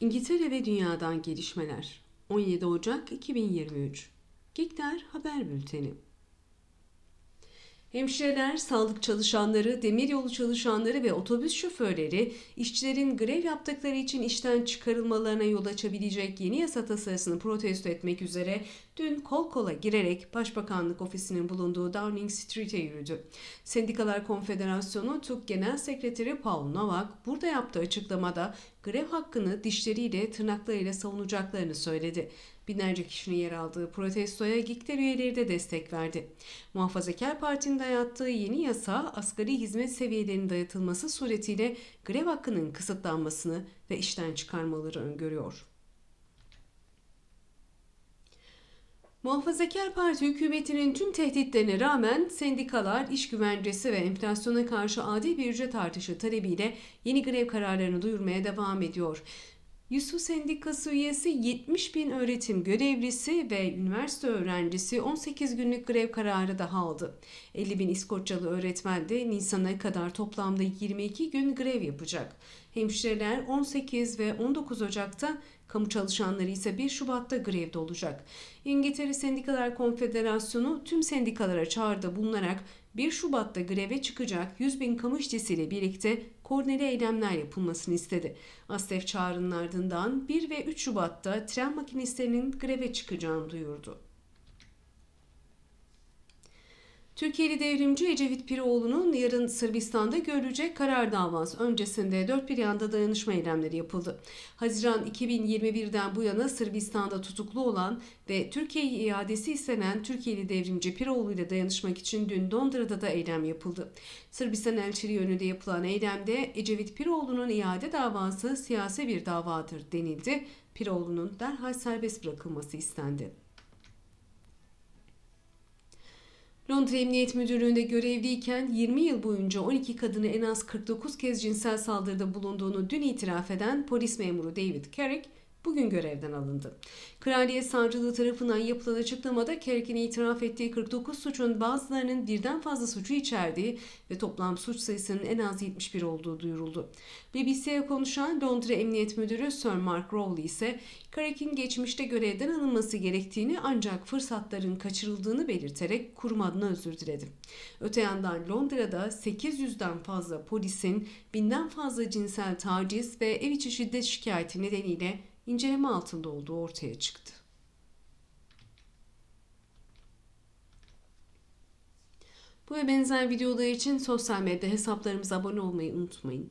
İngiltere ve Dünya'dan gelişmeler 17 Ocak 2023 Gikter Haber Bülteni. Hemşireler, sağlık çalışanları, demiryolu çalışanları ve otobüs şoförleri işçilerin grev yaptıkları için işten çıkarılmalarına yol açabilecek yeni yasa tasarısını protesto etmek üzere dün kol kola girerek Başbakanlık ofisinin bulunduğu Downing Street'e yürüdü. Sendikalar Konfederasyonu TÜK Genel Sekreteri Paul Novak burada yaptığı açıklamada grev hakkını dişleriyle tırnaklarıyla savunacaklarını söyledi. Binlerce kişinin yer aldığı protestoya GİKTER üyeleri de destek verdi. Muhafazakar Parti'nin dayattığı yeni yasa asgari hizmet seviyelerinin dayatılması suretiyle grev hakkının kısıtlanmasını ve işten çıkarmaları öngörüyor. Muhafazakar Parti hükümetinin tüm tehditlerine rağmen sendikalar iş güvencesi ve enflasyona karşı adil bir ücret artışı talebiyle yeni grev kararlarını duyurmaya devam ediyor. Yusuf Sendikası üyesi 70 bin öğretim görevlisi ve üniversite öğrencisi 18 günlük grev kararı daha aldı. 50 bin İskoçyalı öğretmen de Nisan'a kadar toplamda 22 gün grev yapacak. Hemşireler 18 ve 19 Ocak'ta, kamu çalışanları ise 1 Şubat'ta grevde olacak. İngiltere Sendikalar Konfederasyonu tüm sendikalara çağrıda bulunarak 1 Şubat'ta greve çıkacak 100 bin kamu işçisiyle birlikte koordineli eylemler yapılmasını istedi. ASTEF çağrının ardından 1 ve 3 Şubat'ta tren makinistlerinin greve çıkacağını duyurdu. Türkiye'li devrimci Ecevit Piroğlu'nun yarın Sırbistan'da görülecek karar davası öncesinde dört bir yanda dayanışma eylemleri yapıldı. Haziran 2021'den bu yana Sırbistan'da tutuklu olan ve Türkiye'ye iadesi istenen Türkiye'li devrimci Piroğlu ile dayanışmak için dün Londra'da da eylem yapıldı. Sırbistan elçiliği önünde yapılan eylemde Ecevit Piroğlu'nun iade davası siyasi bir davadır denildi. Piroğlu'nun derhal serbest bırakılması istendi. Londra Emniyet Müdürlüğü'nde görevliyken 20 yıl boyunca 12 kadını en az 49 kez cinsel saldırıda bulunduğunu dün itiraf eden polis memuru David Carrick, bugün görevden alındı. Kraliyet Savcılığı tarafından yapılan açıklamada Kerk'in itiraf ettiği 49 suçun bazılarının birden fazla suçu içerdiği ve toplam suç sayısının en az 71 olduğu duyuruldu. BBC'ye konuşan Londra Emniyet Müdürü Sir Mark Rowley ise Kerk'in geçmişte görevden alınması gerektiğini ancak fırsatların kaçırıldığını belirterek kurum adına özür diledi. Öte yandan Londra'da 800'den fazla polisin binden fazla cinsel taciz ve ev içi şiddet şikayeti nedeniyle inceleme altında olduğu ortaya çıktı. Bu ve benzer videolar için sosyal medya hesaplarımıza abone olmayı unutmayın.